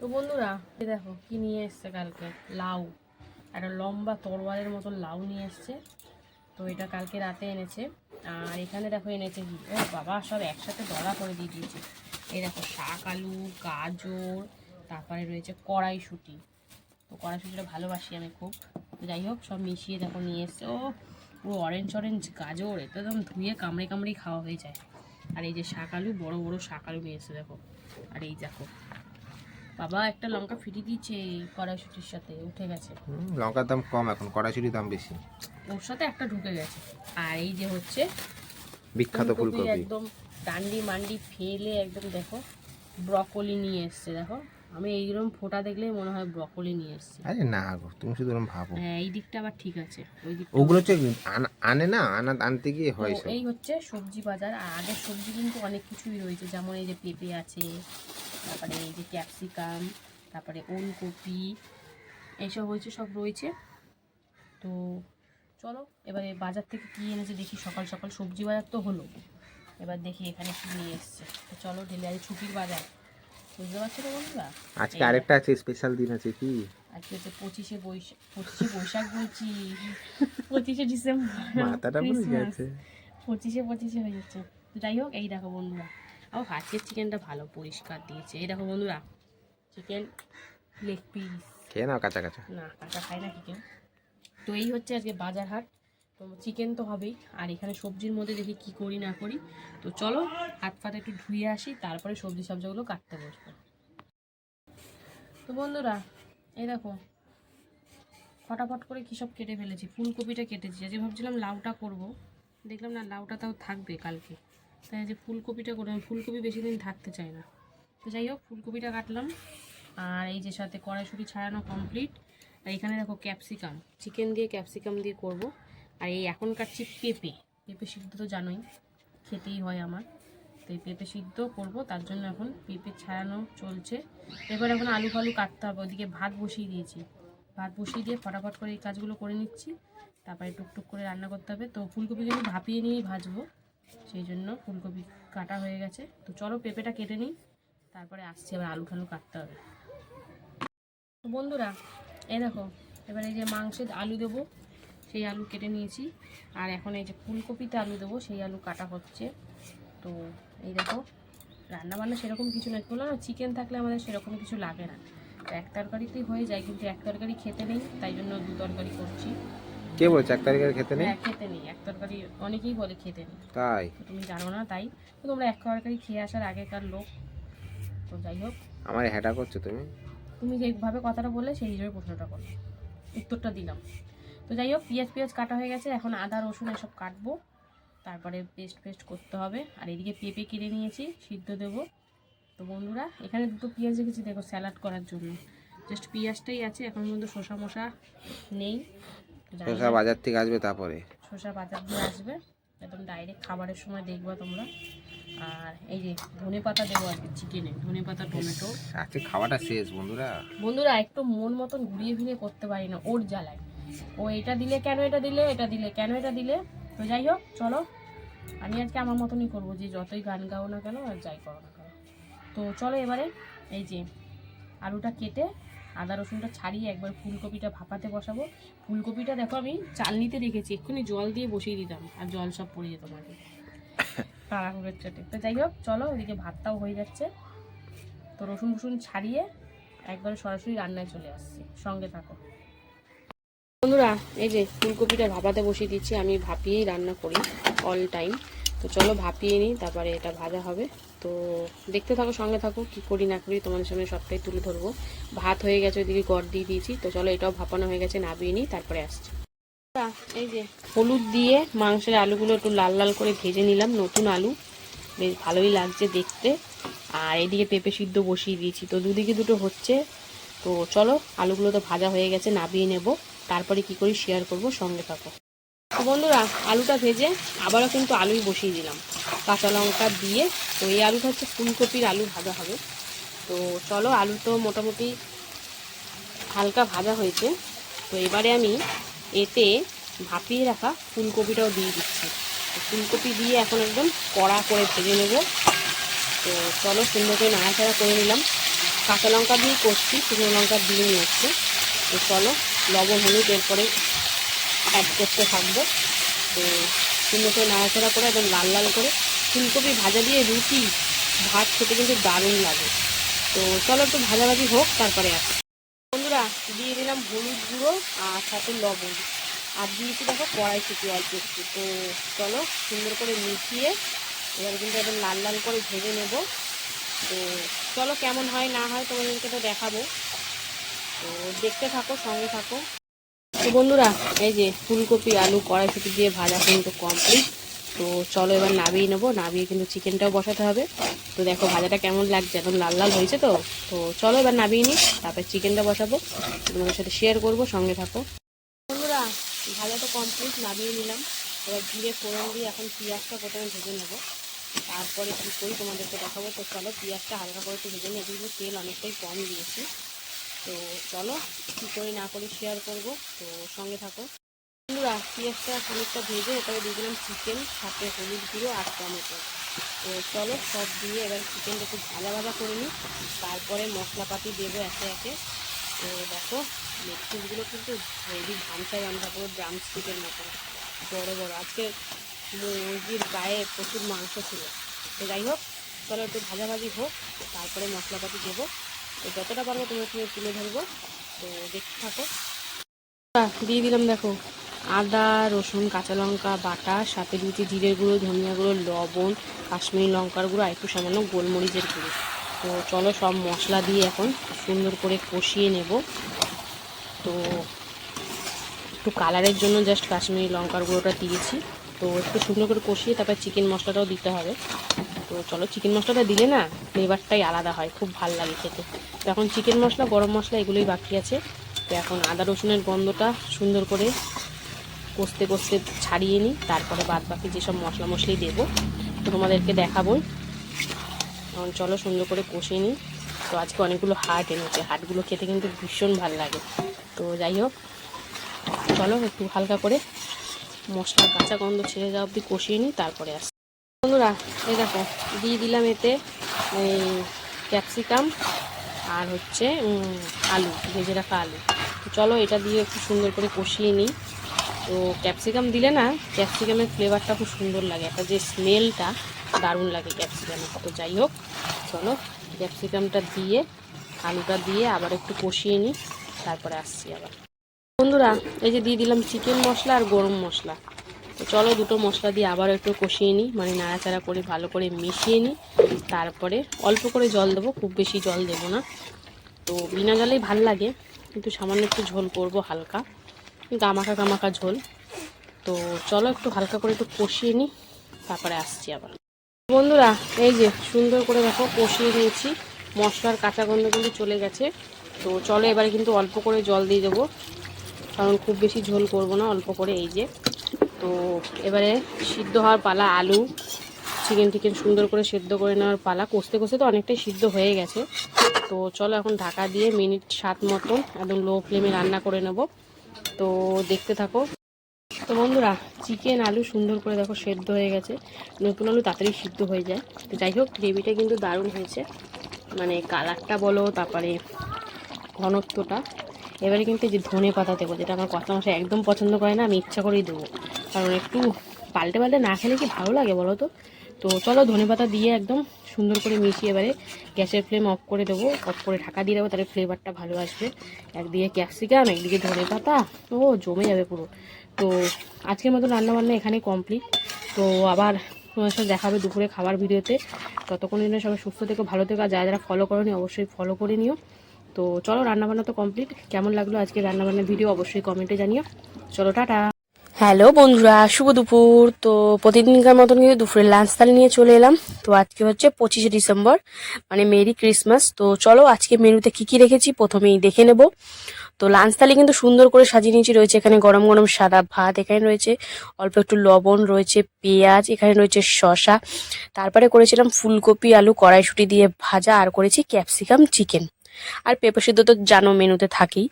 তো বন্ধুরা দেখো কি নিয়ে এসছে কালকে? লাউ। একটা লম্বা তরোয়ালের মতো লাউ নিয়ে এসছে। তো এটা কালকে রাতে এনেছে। আর এখানে দেখো এনেছে কি? ও বাবা, সব একসাথে দলা করে দিয়ে দিয়েছে। এই দেখো শাক, আলু, গাজর, তারপরে রয়েছে কড়াইশুঁটি। তো কড়াইশুঁটিটা ভালোবাসি আমি খুব। তো যাই হোক, সব মিশিয়ে দেখো নিয়ে এসছে। ও, পুরো অরেঞ্জ অরেঞ্জ গাজর এটা একদম ধুয়ে কামড়ে কামড়েই খাওয়া হয়ে যায়। আর এই যে শাক আলু, বড় বড় শাক আলু নিয়ে এসছে দেখো। আর এই দেখো বাবা একটা লঙ্কা ফিটি দিয়েছে কড়াইশুটির সাথে উঠে গেছে। লঙ্কার দাম কম এখন কড়াইশুটির দাম বেশি। ওর সাথে একটা ঢুকে গেছে। আর এই যে হচ্ছে বিখ্যাত ফুলকপি। একদম ডান্ডি মান্ডি ফেলে একদম দেখো ব্রকলি নিয়ে এসছে দেখো। আমি এইরকম ফোটা দেখলেই মনে হয় ব্রকলি নিয়ে এসছে। আরে না গো তুমি শুধু ওরকম ভাবো। হ্যাঁ এই দিকটা আবার ঠিক আছে। ওই দিকটা ওগুলো হচ্ছে আন- আনে না আনা আনতে গিয়ে হয় সব। এই হচ্ছে সবজি বাজার। আর আগের সবজি কিন্তু অনেক কিছুই রয়েছে যেমন এই যে পেঁপে আছে তারপরে এই যে ক্যাপসিকাম তারপরে ওলকপি এইসব হয়েছে সব রয়েছে। তো চলো এবারে বাজার থেকে কী এনেছে দেখি সকাল সকাল সবজি বাজার তো হলো। এবার দেখি এখানে কী নিয়ে এসছে। তো চলো ডেলিভারি ছুটির বাজার। বুঝতে পারছ তো বন্ধুরা? আজকে আরেকটা আছে স্পেশাল দিন আছে কি? আজকে হচ্ছে পঁচিশে বৈশাখ পঁচিশে বৈশাখ বলছি। পঁচিশে ডিসেম্বর মাথাটা পঁচিশে পঁচিশে হয়ে যাচ্ছে। তো যাই হোক এই দেখো বন্ধুরা। ও আজকের চিকেনটা ভালো পরিষ্কার দিয়েছে। এই দেখো বন্ধুরা চিকেন লেগ পিস খেয়ে নাও কাঁচা কাঁচা। না কাঁচা খায় না চিকেন তো এই হচ্ছে আজকে বাজার হাট। তো চিকেন তো হবেই। আর এখানে সবজির মধ্যে দেখি কি করি না করি। তো চলো হাত ফাত একটু ধুয়ে আসি তারপরে সবজি সবজিগুলো কাটতে বসবো। তো বন্ধুরা এই দেখো ফটাফট করে কী সব কেটে ফেলেছি? ফুলকপিটা কেটেছি। আজকে ভাবছিলাম লাউটা করব। দেখলাম না লাউটা তাও থাকবে কালকে। তাই যে ফুলকপিটা করলাম ফুলকপি বেশি দিন থাকতে চায় না। তো যাই হোক, ফুলকপিটা কাটলাম। আর এই যে সাথে কড়াইশুটি ছাড়ানো কমপ্লিট আর এখানে দেখো ক্যাপসিকাম চিকেন দিয়ে ক্যাপসিকাম দিয়ে করব। আর এই এখন কাটছি পেঁপে। পেঁপে সিদ্ধ তো জানোই, খেতেই হয় আমার। তো এই পেঁপে সিদ্ধ করব, তার জন্য এখন পেঁপে ছাড়ানো চলছে। এবার এখন আলু ফালু কাটতে হবে, ওদিকে ভাত বসিয়ে দিয়েছি। ভাত বসিয়ে দিয়ে ফটাফট করে এই কাজগুলো করে নিচ্ছি। তারপরে টুকটুক করে রান্না করতে হবে। তো ফুলকপিকে আমি ভাপিয়ে নিয়েই ভাজবো। সেই জন্য ফুলকপি কাটা হয়ে গেছে। তো চলো পেঁপেটা কেটে নিই, তারপরে আসছি আবার আলু ঠালু কাটতে হবে। তো বন্ধুরা, এই দেখো, এবার এই যে মাংসের আলু দেবো, সেই আলু কেটে নিয়েছি। আর এখন এই যে ফুলকপিতে আলু দেবো, সেই আলু কাটা হচ্ছে। তো এই দেখো রান্না বান্না সেরকম কিছু না বললাম না চিকেন থাকলে আমাদের সেরকম কিছু লাগে না। এক তরকারিতেই হয়ে যায়, কিন্তু এক তরকারি খেতে নেই, তাই জন্য দু তরকারি করছি। কে বলছে? এক তারিখের খেতে নেই? হ্যাঁ খেতে নেই। এক তরকারি অনেকেই বলে খেতে নেই। তাই? তুমি জানো না তাই। তোমরা এক তরকারি খেয়ে আসার আগেকার লোক। তো যাই হোক। আমার হ্যাটা করছ তুমি? তুমি যেভাবে কথাটা বললে সেই হিসেবে প্রশ্নটা করো। উত্তরটা দিলাম। তো যাই হোক পেঁয়াজ পেঁয়াজ কাটা হয়ে গেছে। এখন আদা রসুন এসব কাটবো। তারপরে পেস্ট পেস্ট করতে হবে। আর এদিকে পেঁপে কিনে নিয়েছি সিদ্ধ দেবো। তো বন্ধুরা এখানে দুটো পেঁয়াজ রেখেছি দেখো স্যালাড করার জন্য। জাস্ট পেঁয়াজটাই আছে এখন পর্যন্ত শসা মশা নেই। শসা বাজার থেকে আসবে তারপরে। শসা বাজার দিয়ে আসবে। একদম ডাইরেক্ট খাবারের সময় দেখবা তোমরা। আর এই যে ধনে পাতা দেবো আজকে চিকেনে ধনে পাতা টমেটো আজকে খাওয়াটা শেষ বন্ধুরা। বন্ধুরা একটু মন মতন ঘুরিয়ে ফিরিয়ে করতে পারি না ওর জ্বালায়। ও এটা দিলে কেন এটা দিলে এটা দিলে কেন এটা দিলে? তো যাই হোক চলো। আমি আজকে আমার মতনই করব যে যতই গান গাও না কেন আর যাই করো না কেন। তো চলো এবারে এই যে আলুটা কেটে আদা রসুনটা ছাড়িয়ে একবার ফুলকপিটা ভাপাতে বসাবো। ফুলকপিটা দেখো আমি চালনিতে রেখেছি এক্ষুনি জল দিয়ে বসিয়ে দিতাম আর জল সব পড়ে যেত মাঝে তাড়াহুড়োর চোটে। তো যাই হোক চলো ওইদিকে ভাতটাও হয়ে যাচ্ছে। তো রসুন ফসুন ছাড়িয়ে একবার সরাসরি রান্নায় চলে আসছি। সঙ্গে থাকো। বন্ধুরা এই যে ফুলকপিটা ভাপাতে বসিয়ে দিচ্ছি আমি ভাপিয়েই রান্না করি অল টাইম তো চলো ভাপিয়ে নিই, তারপরে এটা ভাজা হবে। তো দেখতে থাকো, সঙ্গে থাকো, কি করি না করি তোমাদের সামনে সবটাই তুলে ধরবো। ভাত হয়ে গেছে, ওইদিকে গড় দিয়ে দিয়েছি। তো চলো এটাও ভাপানো হয়ে গেছে, নাবিয়ে নিই, তারপরে আসছি। এই যে হলুদ দিয়ে মাংসের আলুগুলো একটু লাল লাল করে ভেজে নিলাম, নতুন আলু। বেশ ভালোই লাগছে দেখতে। আর এদিকে পেঁপে সিদ্ধ বসিয়ে দিয়েছি। তো দুদিকে দুটো হচ্ছে। তো চলো, আলুগুলো তো ভাজা হয়ে গেছে, নাবিয়ে নেব। তারপরে কি করি শেয়ার করব, সঙ্গে থাকো। বন্ধুরা, আলুটা ভেজে আবারও কিন্তু আলুই বসিয়ে দিলাম। কাঁচা লঙ্কা দিয়ে তো এই আলুটা হচ্ছে ফুলকপির আলু ভাজা হবে। তো চলো, আলু তো মোটামুটি হালকা ভাজা হয়েছে। তো এবারে আমি এতে ভাপিয়ে রাখা ফুলকপিটাও দিয়ে দিচ্ছি। ফুলকপি দিয়ে এখন একদম কড়া করে ভেজে নেব। তো চলো, সুন্দর করে নাড়াচাড়া করে নিলাম। কাঁচা লঙ্কা দিয়েই করছি, শুকনো লঙ্কা দিয়ে নিচ্ছে তো চলো, লবণ, হলুদ, এরপরে অ্যাড করতে থাকব। তো সুন্দর করে নাড়াচাড়া করে একদম লাল লাল করে ফুলকপি ভাজা দিয়ে রুটি, ভাত খেতে কিন্তু দারুণ লাগে। তো চলো একটু ভাজাভাজি হোক, তারপরে আসি বন্ধুরা, দিয়ে দিলাম হলুদ গুঁড়ো আর সাথে লবণ। আর দিয়েছি দেখো কড়াই কড়াইশুটি অল্প একটু। তো চলো সুন্দর করে মিশিয়ে এবার কিন্তু একদম লাল লাল করে ভেজে নেব। তো চলো কেমন হয় না হয় তোমাদেরকে তো দেখাবো। তো দেখতে থাকো, সঙ্গে থাকো। তো বন্ধুরা, এই যে ফুলকপি, আলু, কড়াইশুটি দিয়ে ভাজা কিন্তু কমপ্লিট তো চলো এবার নাবিয়ে নেব। নাবিয়ে কিন্তু চিকেনটাও বসাতে হবে। তো দেখো ভাজাটা কেমন লাগছে? এখন লাল লাল হয়েছে তো? তো চলো এবার নাবিয়ে নিই, তারপর চিকেনটা বসাবো। তোমাদের সাথে শেয়ার করব, সঙ্গে থাকো। বন্ধুরা, ভাজা তো কমপ্লিট নাবিয়ে নিলাম। এবার জিরে ফোড়ন দিয়ে এখন পেঁয়াজটা প্রথমে ভেজে নেব। তারপরে কী করি তোমাদেরকে দেখাবো। তো চলো পেঁয়াজটা হালকা করে একটু ভেজে নিই। কিন্তু তেল অনেকটাই কম দিয়েছি। তো চলো, কী করি না করি শেয়ার করব, তো সঙ্গে থাকো। বন্ধুরা, পেঁয়াজটা খানিকটা ভেজে এরপরে দিয়ে দিলাম চিকেন সাথে হলুদ গুঁড়ো আর টমেটো। তো চলো, সব দিয়ে এবার চিকেনটা একটু ভাজা ভাজা করে নিই, তারপরে মশলাপাতি দেবো একে একে। তো দেখো লেগ কিন্তু হেভি ঘামছা ঘামছা পুরো ড্রাম স্টিকের মতো বড়ো বড়ো। আজকে মুরগির গায়ে প্রচুর মাংস ছিল। তো যাই হোক, চলো একটু ভাজাভাজি হোক, তারপরে মশলাপাতি দেবো। তো যতটা পারব তোমার সঙ্গে তুলে ধরবো। তো দেখতে থাকো। দিয়ে দিলাম দেখো, আদা, রসুন, কাঁচা লঙ্কা, বাটা, সাথে দিয়েছি জিরের গুঁড়ো, ধনিয়া গুঁড়ো, লবণ, কাশ্মীরি লঙ্কার গুঁড়ো, আর একটু সামান্য গোলমরিচের গুঁড়ো। তো চলো সব মশলা দিয়ে এখন সুন্দর করে কষিয়ে নেব। তো একটু কালারের জন্য জাস্ট কাশ্মীরি লঙ্কার গুঁড়োটা দিয়েছি। তো একটু সুন্দর করে কষিয়ে তারপর চিকেন মশলাটাও দিতে হবে। তো চলো চিকেন মশলাটা দিলে না ফ্লেভারটাই আলাদা হয়, খুব ভালো লাগে খেতে। তো এখন চিকেন মশলা, গরম মশলা এগুলোই বাকি আছে। তো এখন আদা রসুনের গন্ধটা সুন্দর করে কষতে কষতে ছাড়িয়ে নিই, তারপরে বাদ বাকি যেসব মশলা মশলি দেবো, তো তোমাদেরকে দেখাবোই এখন চলো সুন্দর করে কষিয়ে নিই। তো আজকে অনেকগুলো হাট এনেছে, হাটগুলো খেতে কিন্তু ভীষণ ভালো লাগে। তো যাই হোক, চলো একটু হালকা করে মশলার কাঁচা গন্ধ ছেড়ে যাওয়া অবধি কষিয়ে নিই, তারপরে আসি বন্ধুরা, এই দেখো, দিয়ে দিলাম এতে এই ক্যাপসিকাম আর হচ্ছে আলু, ভেজে রাখা আলু। তো চলো এটা দিয়ে একটু সুন্দর করে কষিয়ে নিই। তো ক্যাপসিকাম দিলে না, ক্যাপসিকামের ফ্লেভারটা খুব সুন্দর লাগে, একটা যে স্মেলটা দারুণ লাগে ক্যাপসিকামের। তো যাই হোক, চলো ক্যাপসিকামটা দিয়ে, আলুটা দিয়ে আবার একটু কষিয়ে নিই, তারপরে আসছি আবার। বন্ধুরা, এই যে দিয়ে দিলাম চিকেন মশলা আর গরম মশলা। তো চলো দুটো মশলা দিয়ে আবার একটু কষিয়ে নিই। মানে নাড়াচাড়া করে ভালো করে মিশিয়ে নিই। তারপরে অল্প করে জল দেবো, খুব বেশি জল দেবো না। তো বিনা জলেই ভালো লাগে, কিন্তু সামান্য একটু ঝোল করব হালকা। গামাখা গামাখা ঝোল। তো চলো একটু হালকা করে একটু কষিয়ে নিই, তারপরে আসছি আবার। বন্ধুরা, এই যে সুন্দর করে দেখো কষিয়ে নিয়েছি। মশলার কাঁচা গন্ধ কিন্তু চলে গেছে। তো চলো এবারে কিন্তু অল্প করে জল দিয়ে দেবো। কারণ খুব বেশি ঝোল করব না, অল্প করে এই যে। তো এবারে সিদ্ধ হওয়ার পালা আলু চিকেন টিকেন সুন্দর করে সেদ্ধ করে নেওয়ার পালা। কষতে কষতে তো অনেকটাই সিদ্ধ হয়ে গেছে। তো চলো এখন ঢাকা দিয়ে মিনিট সাত মতন একদম লো ফ্লেমে রান্না করে নেব। তো দেখতে থাকো। তো বন্ধুরা চিকেন আলু সুন্দর করে দেখো সেদ্ধ হয়ে গেছে। নতুন আলু তাড়াতাড়ি সিদ্ধ হয়ে যায়। তো যাই হোক গ্রেভিটা কিন্তু দারুণ হয়েছে। মানে কালারটা বলো, তারপরে ঘনত্বটা। এবারে কিন্তু যে ধনে পাতা দেবো, যেটা আমার কষা মশাই একদম পছন্দ করে না, আমি ইচ্ছা করেই দেবো। কারণ একটু পাল্টে পাল্টে না খেলে কি ভালো লাগে বলো তো? তো চলো ধনে পাতা দিয়ে একদম সুন্দর করে মিশিয়ে এবারে গ্যাসের ফ্লেম অফ করে দেবো, অফ করে ঢাকা দিয়ে দেবো, তাহলে ফ্লেভারটা ভালো আসবে। একদিকে ক্যাপসিকাম, একদিকে ধনে পাতা, ও জমে যাবে পুরো। তো আজকের মতো রান্নাবান্না এখানে কমপ্লিট তো আবার তোমার সাথে দেখাবে দুপুরে খাবার ভিডিওতে। ততক্ষণ জন্য সবাই সুস্থ থেকো, ভালো থেকো, আর যারা যারা ফলো করনি অবশ্যই ফলো করে নিও। তো চলো রান্নাবান্না তো কমপ্লিট কেমন লাগল আজকে রান্নাবান্নার ভিডিও অবশ্যই কমেন্টে জানিও। চলো, টাটা। হ্যালো বন্ধুরা, শুভ দুপুর। তো প্রতিদিনকার মতন কিন্তু দুপুরের লাঞ্চ থালি নিয়ে চলে এলাম। তো আজকে হচ্ছে পঁচিশে ডিসেম্বর মানে মেরি ক্রিসমাস। তো চলো, আজকে মেনুতে কি কি রেখেছি প্রথমেই দেখে নেব। তো লাঞ্চ থালি কিন্তু সুন্দর করে সাজিয়ে নিয়েছি। রয়েছে এখানে গরম গরম সাদা ভাত, এখানে রয়েছে অল্প একটু লবণ, রয়েছে পেঁয়াজ, এখানে রয়েছে শসা। তারপরে করেছিলাম ফুলকপি, আলু কড়াইশুটি দিয়ে ভাজা, আর করেছি ক্যাপসিকাম চিকেন। আর পেঁপে সিদ্ধ তো জানো মেনুতে থাকেই।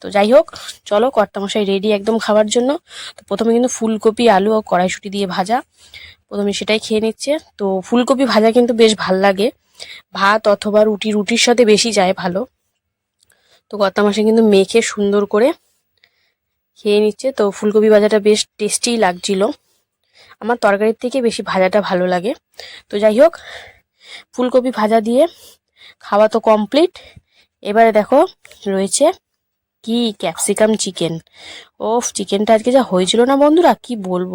তো যাই হোক, চলো কর্তামশাই রেডি একদম খাওয়ার জন্য। তো প্রথমে কিন্তু ফুলকপি, আলু ও কড়াইশুটি দিয়ে ভাজা। প্রথমে সেটাই খেয়ে নিচ্ছে। তো ফুলকপি ভাজা কিন্তু বেশ ভালো লাগে। ভাত অথবা রুটি, রুটির সাথে বেশি যায় ভালো। তো মাসে কিন্তু মেখে সুন্দর করে খেয়ে নিচ্ছে। তো ফুলকপি ভাজাটা বেশ টেস্টি লাগছিল। আমার তরকারির থেকে বেশি ভাজাটা ভালো লাগে। তো যাই হোক, ফুলকপি ভাজা দিয়ে খাওয়া তো কমপ্লিট এবারে দেখো রয়েছে কি ক্যাপসিকাম চিকেন ওফ চিকেনটা আজকে যা হয়েছিল না বন্ধুরা? কি বলব?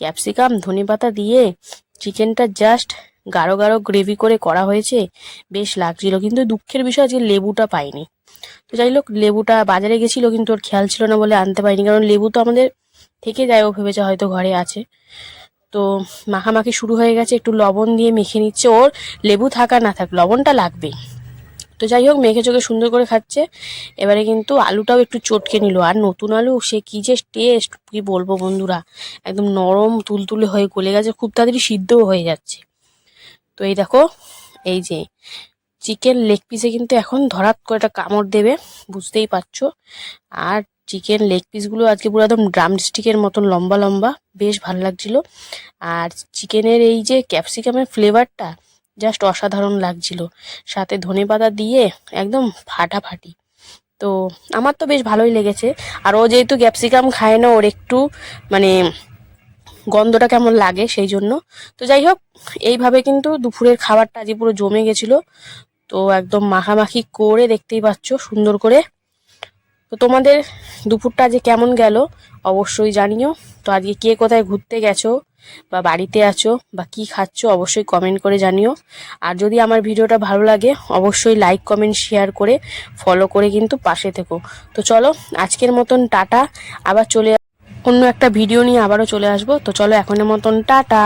ক্যাপসিকাম ধনেপাতা দিয়ে চিকেনটা জাস্ট গাঢ় গাঢ় গ্রেভি করে করা হয়েছে। বেশ লাগছিল, কিন্তু দুঃখের বিষয় আজকে লেবুটা পাইনি। তো যাই হোক, লেবুটা বাজারে গেছিল, কিন্তু ওর খেয়াল ছিল না বলে আনতে পারিনি, কারণ লেবু তো আমাদের থেকে যায়, ও ভেবেছে হয়তো ঘরে আছে। তো মাখামাখি শুরু হয়ে গেছে, একটু লবণ দিয়ে মেখে নিচ্ছে, ওর লেবু থাকা না থাক, লবণটা লাগবেই। তো যাই হোক মেখে চোখে সুন্দর করে খাচ্ছে। এবারে কিন্তু আলুটাও একটু চটকে নিল। আর নতুন আলু, সে কি যে টেস্ট কি বলব বন্ধুরা? একদম নরম, তুলতুলে হয়ে গলে গেছে, খুব তাড়াতাড়ি সিদ্ধও হয়ে যাচ্ছে। তো এই দেখো, এই যে চিকেন লেগ পিসে কিন্তু এখন ধরাত করে একটা কামড় দেবে, বুঝতেই পারছ। আর চিকেন লেগ পিসগুলো আজকে পুরো একদম ড্রাম স্টিকের মতন, লম্বা লম্বা, বেশ ভালো লাগছিল। আর চিকেনের এই যে ক্যাপসিকামের ফ্লেভারটা জাস্ট অসাধারণ লাগছিল। সাথে ধনেপাতা দিয়ে একদম ফাটাফাটি। তো আমার তো বেশ ভালোই লেগেছে। আর ও যেহেতু ক্যাপসিকাম খায় না, ওর একটু মানে গন্ধটা কেমন লাগে সেই জন্য। তো যাই হোক, এইভাবে কিন্তু দুপুরের খাবারটা আজ পুরো জমে গেছিল। তো একদম মাখামাখি করে দেখতেই পাচ্ছ, সুন্দর করে। তো তোমাদের দুপুরটা আজকে কেমন গেল অবশ্যই জানিও। তো আজকে কে কোথায় ঘুরতে গেছো? বা বাড়িতে আছো বা কি খাচ্ছ অবশ্যই কমেন্ট করে জানিও। আর যদি আমার ভিডিওটা ভালো লাগে, অবশ্যই লাইক কমেন্ট শেয়ার করে ফলো করে কিন্তু পাশে থেকো। তো চলো, আজকের মতন টাটা। আবার চলে অন্য একটা ভিডিও নিয়ে আবারও চলে আসব। তো চলো এখনের মতন টাটা।